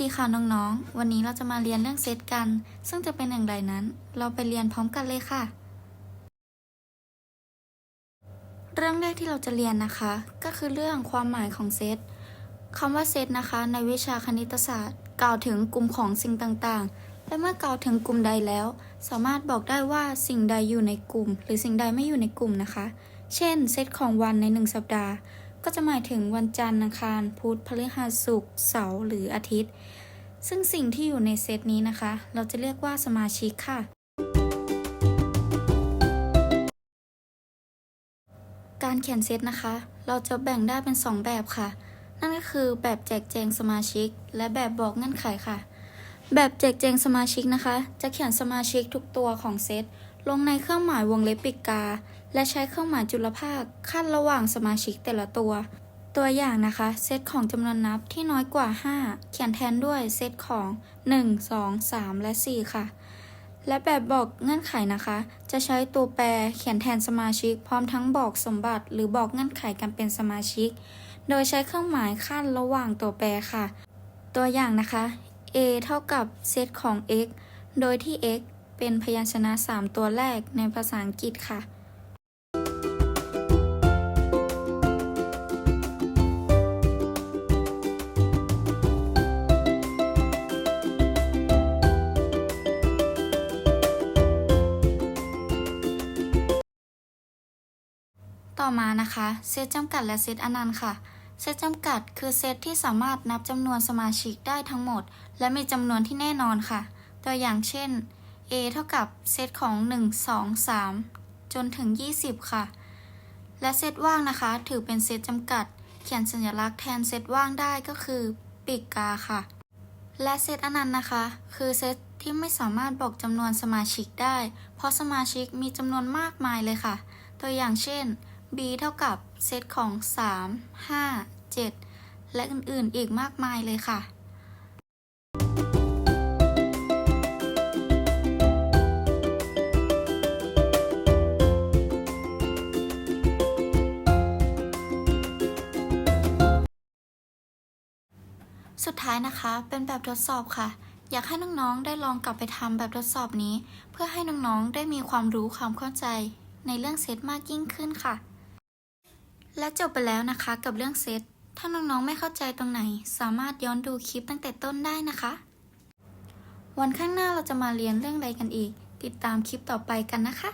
ดีค่ะน้องๆ วันนี้เราจะมาเรียนเรื่องเซตกัน ซึ่งจะเป็นอย่างไรนั้น เราไปเรียนพร้อมกันเลยค่ะ เรื่องแรกที่เราจะเรียนนะคะ ก็คือเรื่องความหมายของเซตคำว่าเซตนะคะ ในวิชาคณิตศาสตร์ กล่าวถึงกลุ่มของสิ่งต่างๆ และเมื่อกล่าวถึงกลุ่มใดแล้ว สามารถบอกได้ว่าสิ่งใดอยู่ในกลุ่ม หรือสิ่งใดไม่อยู่ในกลุ่มนะคะ เช่น เซตของวันในหนึ่งสัปดาห์ ก็จะหมายถึงวันจันทร์อังคารพุธพฤหัสศุกร์เสาร์หรืออาทิตย์ ซึ่งสิ่งที่อยู่ในเซตนี้นะคะ เราจะเรียกว่าสมาชิกค่ะ การเขียนเซตนะคะ เราจะแบ่งได้เป็น 2 แบบค่ะ นั่นก็คือแบบแจกแจงสมาชิก และแบบบอกเงื่อนไขค่ะ แบบแจกแจงสมาชิกนะคะ จะเขียนสมาชิกทุกตัวของเซตลงในเครื่องหมายวงเล็บปิดกา และใช้เครื่องหมายจุลภาคขั้นระหว่างสมาชิกแต่ละตัว ตัวอย่างนะคะ เซตของจำนวนนับที่น้อยกว่า 5 เขียนแทนด้วยเซตของ 1 2 3 และ 4 ค่ะ และแบบบอกเงื่อนไขนะคะ จะใช้ตัวแปรเขียนแทนสมาชิก พร้อมทั้งบอกสมบัติ หรือบอกเงื่อนไขการเป็นสมาชิก โดยใช้เครื่องหมายขั้นระหว่างตัวแปรค่ะ ตัวอย่างนะคะ a เท่ากับเซตของ x โดยที่ x เป็นพยัญชนะ 3 ตัวแรกในภาษาอังกฤษค่ะ ต่อมานะคะ เซตจำกัดและเซตอนันต์ค่ะ เซตจำกัดคือเซตที่สามารถนับจำนวนสมาชิกได้ทั้งหมด และมีจำนวนที่แน่นอนค่ะ ตัวอย่างเช่น a เท่ากับเซตของ 1 2 3 จนถึง 20 ค่ะ และเซตว่างนะคะ ถือเป็นเซตจำกัด เขียนสัญลักษณ์แทนเซตว่างได้ก็คือปีกกาค่ะ และเซตอนันต์นะคะ คือเซตที่ไม่สามารถบอกจำนวนสมาชิกได้ เพราะสมาชิกมีจำนวนมากมายเลยค่ะ ตัวอย่างเช่น b เท่ากับเซตของ 3 5 7 และอื่นๆอีกมากมายเลยค่ะสุดท้ายนะคะเป็นแบบทดสอบค่ะ อยากให้น้องๆได้ลองกลับไปทำแบบทดสอบนี้ เพื่อให้น้องๆได้มีความรู้ความเข้าใจในเรื่องเซตมากยิ่งขึ้นค่ะ และจบไปแล้วนะคะกับเรื่องเซต ถ้าน้องๆไม่เข้าใจตรงไหน สามารถย้อนดูคลิปตั้งแต่ต้นได้นะคะ วันข้างหน้าเราจะมาเรียนเรื่องอะไรกันอีก ติดตามคลิปต่อไปกันนะคะ